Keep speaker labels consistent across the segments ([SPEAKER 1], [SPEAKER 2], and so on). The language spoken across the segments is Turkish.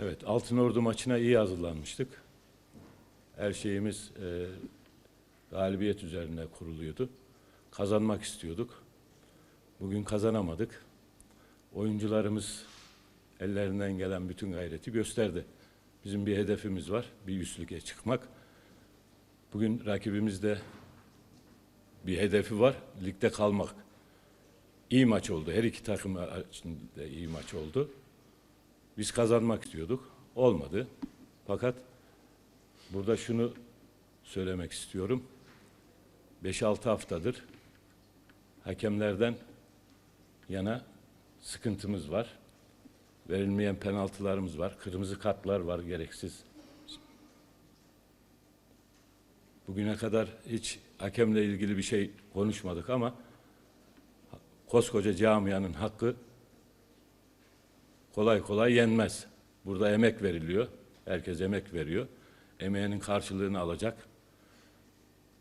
[SPEAKER 1] Evet, Altınordu maçına iyi hazırlanmıştık. Her şeyimiz e, galibiyet üzerine kuruluyordu. Kazanmak istiyorduk. Bugün kazanamadık. Oyuncularımız ellerinden gelen bütün gayreti gösterdi. Bizim bir hedefimiz var, bir üst lige çıkmak. Bugün rakibimizde bir hedefi var, ligde kalmak. İyi maç oldu. Her iki takım için de iyi maç oldu. Biz kazanmak istiyorduk. Olmadı. Fakat burada şunu söylemek istiyorum. 5-6 haftadır hakemlerden yana sıkıntımız var. Verilmeyen penaltılarımız var. Kırmızı kartlar var gereksiz. Bugüne kadar hiç hakemle ilgili bir şey konuşmadık ama koskoca camianın hakkı kolay kolay yenmez. Burada emek veriliyor. Herkes emek veriyor. Emeğinin karşılığını alacak.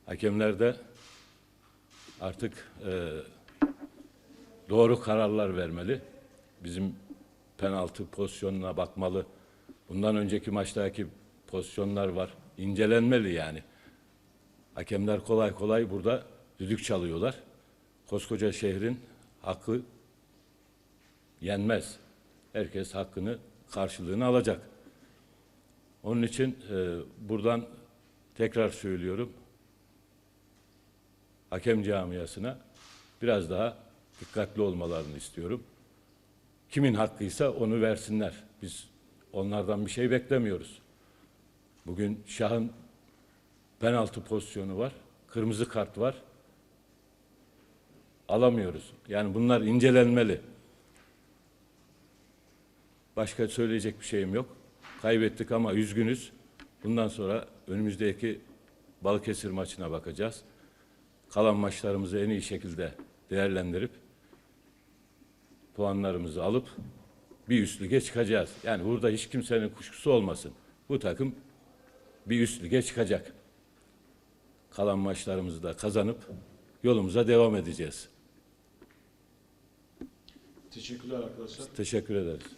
[SPEAKER 1] Hakemler de artık e, doğru kararlar vermeli. Bizim penaltı pozisyonuna bakmalı. Bundan önceki maçtaki pozisyonlar var. İncelenmeli yani. Hakemler kolay kolay burada düdük çalıyorlar. Koskoca şehrin hakkı yenmez. Herkes hakkını karşılığını alacak. Onun için e, buradan tekrar söylüyorum. Hakem camiasına biraz daha dikkatli olmalarını istiyorum. Kimin hakkıysa onu versinler. Biz onlardan bir şey beklemiyoruz. Bugün Şah'ın penaltı pozisyonu var. Kırmızı kart var. Alamıyoruz. Yani bunlar incelenmeli. Başka söyleyecek bir şeyim yok. Kaybettik ama üzgünüz. Bundan sonra önümüzdeki Balıkesir maçına bakacağız. Kalan maçlarımızı en iyi şekilde değerlendirip puanlarımızı alıp bir üst lige çıkacağız. Yani burada hiç kimsenin kuşkusu olmasın. Bu takım bir üst lige çıkacak. Kalan maçlarımızı da kazanıp yolumuza devam edeceğiz.
[SPEAKER 2] Teşekkürler arkadaşlar.
[SPEAKER 1] Teşekkür ederiz.